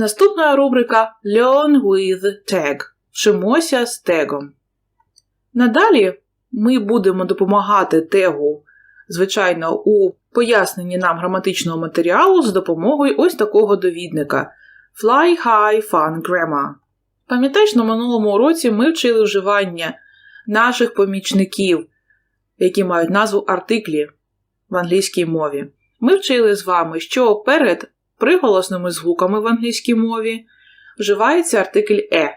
Наступна рубрика Learn with tag. Вчимося з тегом. Надалі ми будемо допомагати тегу, звичайно, у поясненні нам граматичного матеріалу з допомогою ось такого довідника Fly High Fun Grammar. Пам'ятаєш, на минулому уроці ми вчили вживання наших помічників, які мають назву артиклі в англійській мові. Ми вчили з вами, що перед приголосними звуками в англійській мові вживається артикль е.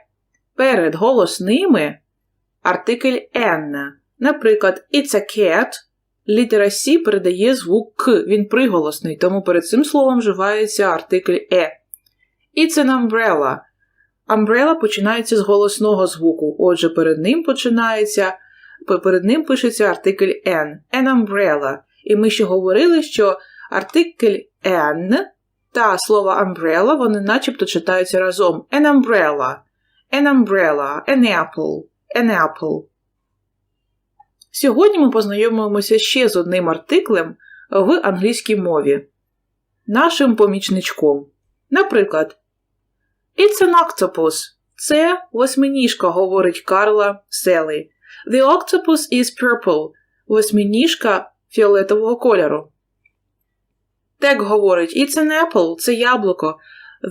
Перед голосними артикль n. Наприклад, it's a cat. Літера C передає звук К, він приголосний, тому перед цим словом вживається артикль е. It's an umbrella. Umbrella починається з голосного звуку, отже, перед ним починається, перед ним пишеться артикль N. An umbrella. І ми ще говорили, що артикль N та слово umbrella, вони начебто читаються разом. An umbrella, an umbrella, an apple, an apple. Сьогодні ми познайомимося ще з одним артиклем в англійській мові. Нашим помічничком. Наприклад, It's an octopus. Це восьминіжка, говорить Карла Селі. The octopus is purple. Восьминіжка фіолетового кольору. Тек говорить It's an apple. Це яблуко.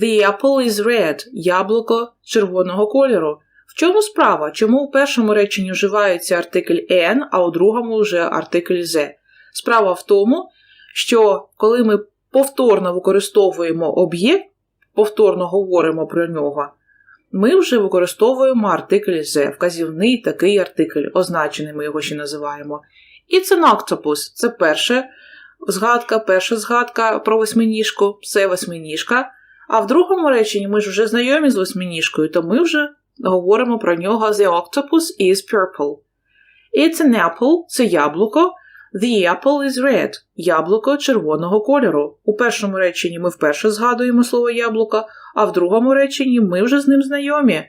The apple is red. Яблуко червоного кольору. В чому справа? Чому у першому реченні вживається артикль N, а у другому вже артикль Z? Справа в тому, що коли ми повторно використовуємо об'єкт, повторно говоримо про нього, ми вже використовуємо артикль Z, вказівний такий артикль, означений ми його ще називаємо. It's an octopus – це перша згадка, перша згадка про восьминіжку, це восьминіжка. А в другому реченні ми ж вже знайомі з восьминіжкою, то ми вже говоримо про нього The octopus is purple. It's an apple це яблуко. The apple is red яблуко червоного кольору. У першому реченні ми вперше згадуємо слово яблуко, а в другому реченні ми вже з ним знайомі.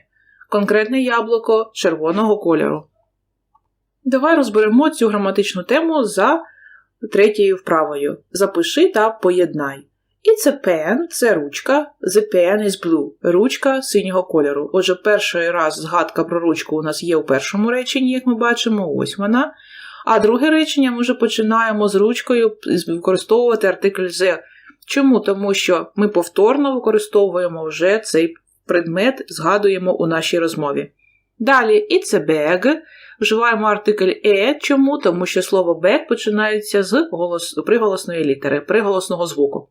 Конкретне яблуко червоного кольору. Давай розберемо цю граматичну тему за третьою вправою. Запиши та поєднай. It's a pen – це ручка. The pen is blue. Ручка синього кольору. Отже, перший раз згадка про ручку у нас є у першому реченні, як ми бачимо, ось вона. А друге речення ми вже починаємо з ручкою використовувати артикль «the». Чому? Тому що ми повторно використовуємо вже цей предмет, згадуємо у нашій розмові. Далі it's a bag. Вживаємо артикль «е». Чому? Тому що слово bag починається з голос... приголосної літери, приголосного звуку.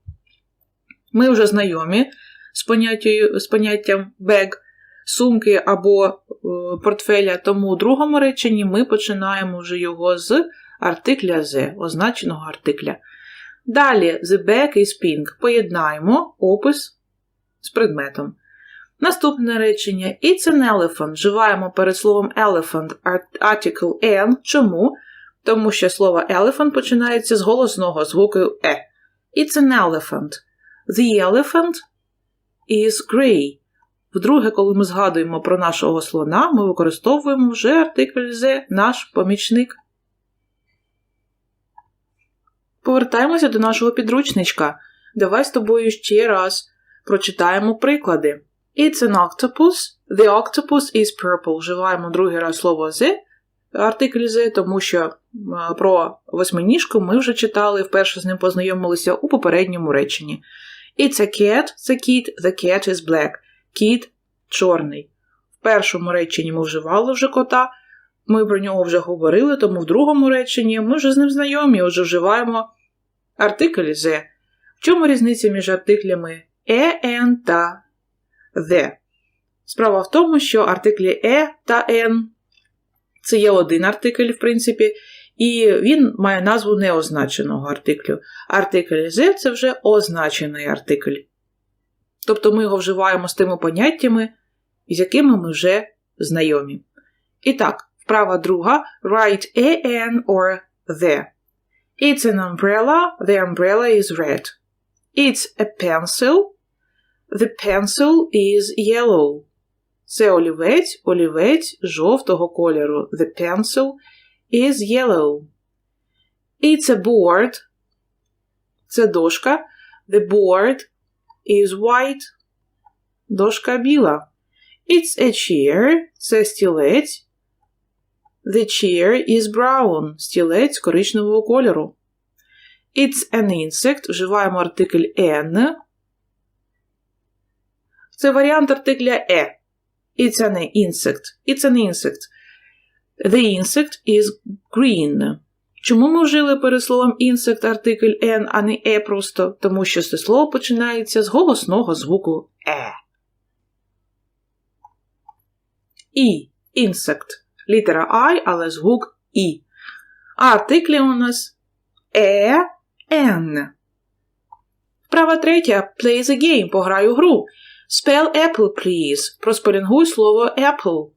Ми вже знайомі з, з поняттям bag, сумки або е, портфеля, тому у другому реченні ми починаємо вже його з артикля «the», означеного артикля. Далі the bag is pink. Поєднаємо опис з предметом. Наступне речення It's an elephant. Вживаємо перед словом elephant article N. Чому? Тому що слово elephant починається з голосного звуку E. It's an elephant. The elephant is grey. Вдруге, коли ми згадуємо про нашого слона, ми використовуємо вже артикль «the», наш помічник. Повертаємося до нашого підручничка. Давай з тобою ще раз прочитаємо приклади. It's an octopus. The octopus is purple. Вживаємо другий раз слово «the», артикль «the», тому що про восьминіжку ми вже читали, вперше з ним познайомилися у попередньому реченні. It's a cat, the kid, the cat is black. Кіт чорний. В першому реченні ми вживали вже кота, ми про нього вже говорили, тому в другому реченні ми вже з ним знайомі, отже вживаємо артикль «the». В чому різниця між артиклями «е», «ен» та «the»? Справа в тому, що артиклі «е» та «ен» це є один артикль, в принципі, і він має назву неозначеного артиклю. Артикль «the» – це вже означений артикль. Тобто ми його вживаємо з тими поняттями, з якими ми вже знайомі. І так, вправа друга write an or the. It's an umbrella, the umbrella is red. It's a pencil, the pencil is yellow. Це олівець, олівець жовтого кольору. The pencil is yellow. It's a board. Це дошка. The board is white. дошка біла. It's a chair – це стілець. The chair is brown – стілець коричневого кольору. It's an insect – вживаємо артикль an. Це варіант артикля e. It's an insect. It's an insect. The insect is green. Чому ми вжили перед словом insect артикль n, а не e просто? Тому що це слово починається з голосного звуку e. І insect. Літера I, але звук І. А артиклі у нас e, n. Вправа третя. Play the game. Пограю гру. Spell apple, please. Проспелінгуй слово apple.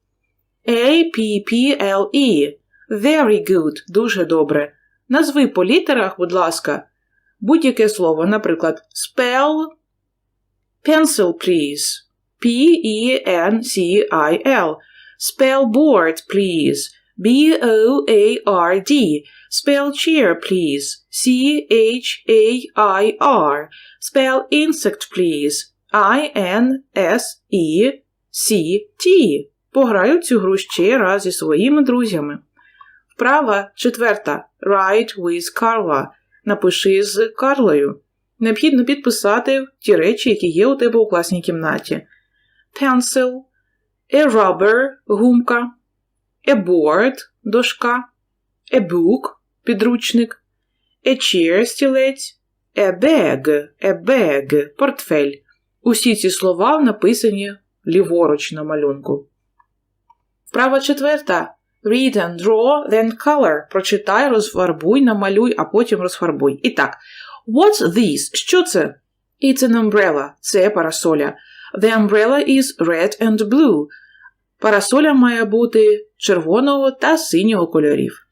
A-P-P-L-E. Very good. Дуже добре. Назви по літерах, будь ласка, будь-яке слово, наприклад, spell pencil, please. P-E-N-C-I-L. Spell board, please. B-O-A-R-D. Spell chair, please. C-H-A-I-R. Spell insect, please. I-N-S-E-C-T. Пограю цю гру ще раз зі своїми друзями. Вправа четверта. Write with Carla. Напиши з Карлою. Необхідно підписати ті речі, які є у тебе у класній кімнаті. Pencil, a rubber – гумка, a board – дошка, a book – підручник, a chair – стілець, a bag – a bag – портфель. Усі ці слова написані ліворуч на малюнку. Вправа четверта. Read and draw, then color. Прочитай, розфарбуй, намалюй, а потім розфарбуй. І так. What's this? Що це? It's an umbrella. Це парасоля. The umbrella is red and blue. Парасоля має бути червоного та синього кольорів.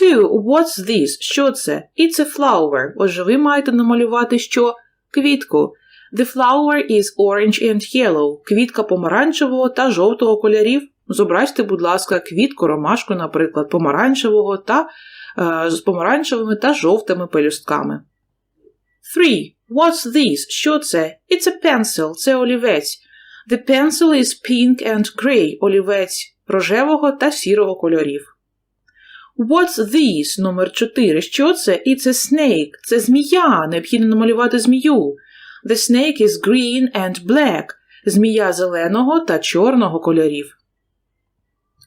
Two. What's this? Що це? It's a flower. Отже, ви маєте намалювати що? Квітку. The flower is orange and yellow. Квітка помаранчевого та жовтого кольорів. Зобразьте, будь ласка, квітку, ромашку, наприклад, помаранчевого та е, з помаранчевими та жовтими пелюстками. 3. What's this? Що це? It's a pencil. Це олівець. The pencil is pink and grey. Олівець рожевого та сірого кольорів. What's this? Номер 4. Що це? It's a snake. Це змія. Необхідно намалювати змію. The snake is green and black. Змія зеленого та чорного кольорів.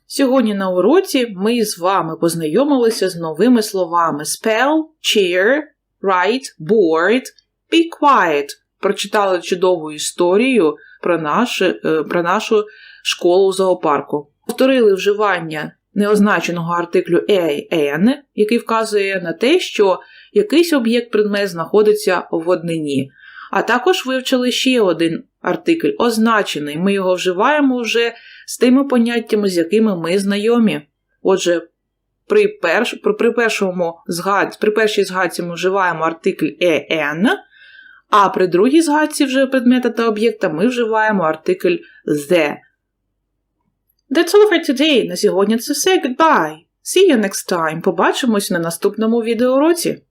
Сьогодні на уроці ми з вами познайомилися з новими словами spell, cheer, write, board, be quiet. Прочитали чудову історію про, наш, е, про нашу школу в зоопарку. Повторили вживання неозначеного артиклю an, який вказує на те, що якийсь об'єкт предмет знаходиться в однині. А також вивчили ще один артикль означений. Ми його вживаємо вже з тими поняттями, з якими ми знайомі. Отже, при перш, при, першому згад, при першій згадці ми вживаємо артикль «en», а при другій згадці вже предмета та об'єкта ми вживаємо артикль «the». That's all for today. На сьогодні це все. Goodbye. See you next time. Побачимось на наступному відеоуроці.